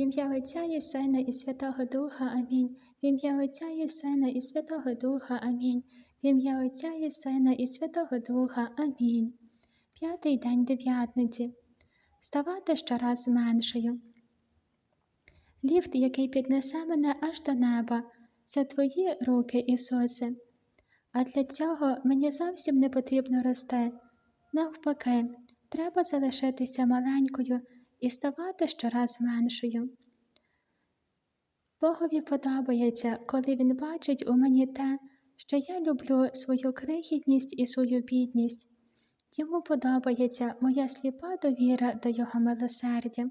В ім'я Отця і Сина і Святого Духа. Амінь. В ім'я Отця і Сина і Святого Духа. Амінь. В ім'я Отця і Сина і Святого Духа. Амінь. П'ятий день дев'ятниці. Ставати щораз меншою. Ліфт, який піднесе мене аж до неба, це твої руки, Ісусе. А для цього мені зовсім не потрібно рости. Навпаки, треба залишитися маленькою і ставати щораз меншою. Богові подобається, коли Він бачить у мені те, що я люблю свою крихітність і свою бідність. Йому подобається моя сліпа довіра до Його милосердя.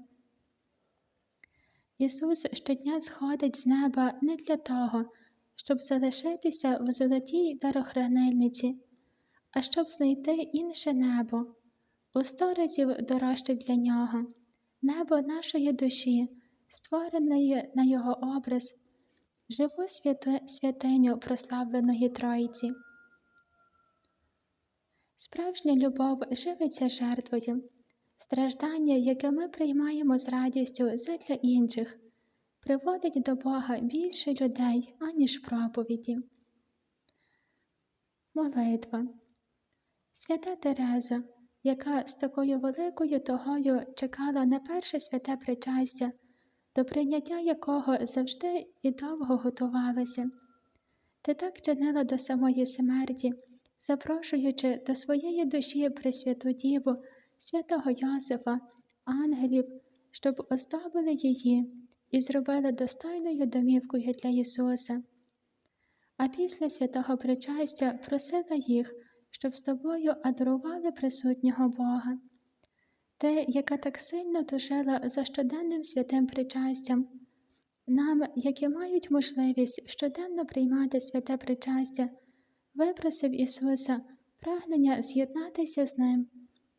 Ісус щодня сходить з неба не для того, щоб залишитися в золотій дарохранильниці, а щоб знайти інше небо, у сто разів дорожче для нього, небо нашої душі, створеної на Його образ, живу святу, святиню прославленої Тройці. Справжня любов живиться жертвою, страждання, яке ми приймаємо з радістю задля інших, приводить до Бога більше людей, аніж проповіді. Молитва Свята Тереза, яка з такою великою тогою чекала на перше святе причастя, до прийняття якого завжди і довго готувалася, ти так чинила до самої смерті запрошуючи до своєї душі Пресвяту Діву, святого Йосифа, ангелів, щоб оздобили її і зробили достойною домівкою для Ісуса. А після святого причастя просила їх, щоб з тобою адрували присутнього Бога. Те, яка так сильно тужила за щоденним святим причастям, нам, які мають можливість щоденно приймати святе причастя, випросив Ісуса прагнення з'єднатися з Ним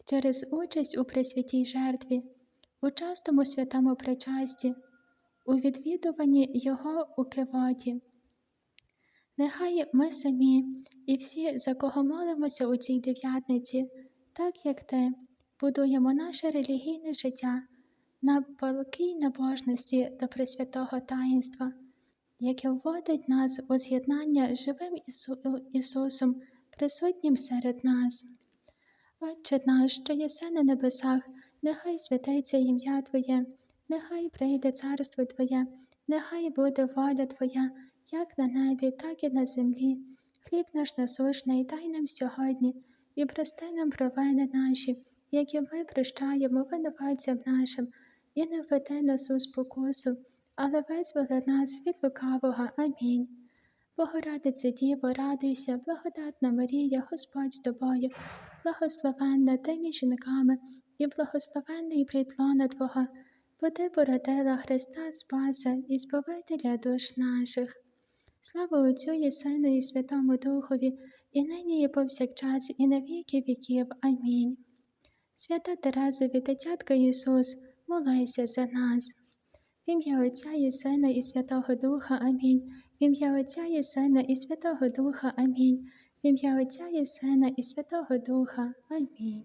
через участь у присвятій жертві, у частому святому причасті, у відвідуванні Його у кивоті. Нехай ми самі і всі, за кого молимося у цій дев'ятниці, так як ти, будуємо наше релігійне життя на палкій набожності до Пресвятого Таїнства яке вводить нас у з'єднання з живим Ісу... Ісусом, присутнім серед нас. Отче наш, що єси на небесах, нехай святиться ім'я Твоє, нехай прийде царство Твоє, нехай буде воля Твоя, як на небі, так і на землі. Хліб наш насущний дай нам сьогодні і прости нам провини наші, які ми прощаємо винуватцям нашим, і не введи нас у спокусу але визволи нас від лукавого. Амінь. Богородице Діво, радуйся, благодатна Марія, Господь з тобою, благословенна ти між жінками, і благословенний плітлона Твого, бо ти породила Христа Спаса і Збавителя душ наших. Слава Отцю і Сину, і Святому Духові, і нині, і повсякчас, і на віки віків. Амінь. Свята Терезові, дитятка Ісус, молися за нас. В ім'я Отця і Сина, і Святого Духа. Амінь. В ім'я Отця і Сина, і Святого Духа. Амінь. В ім'я Отця і Сина, і Святого Духа. Амінь.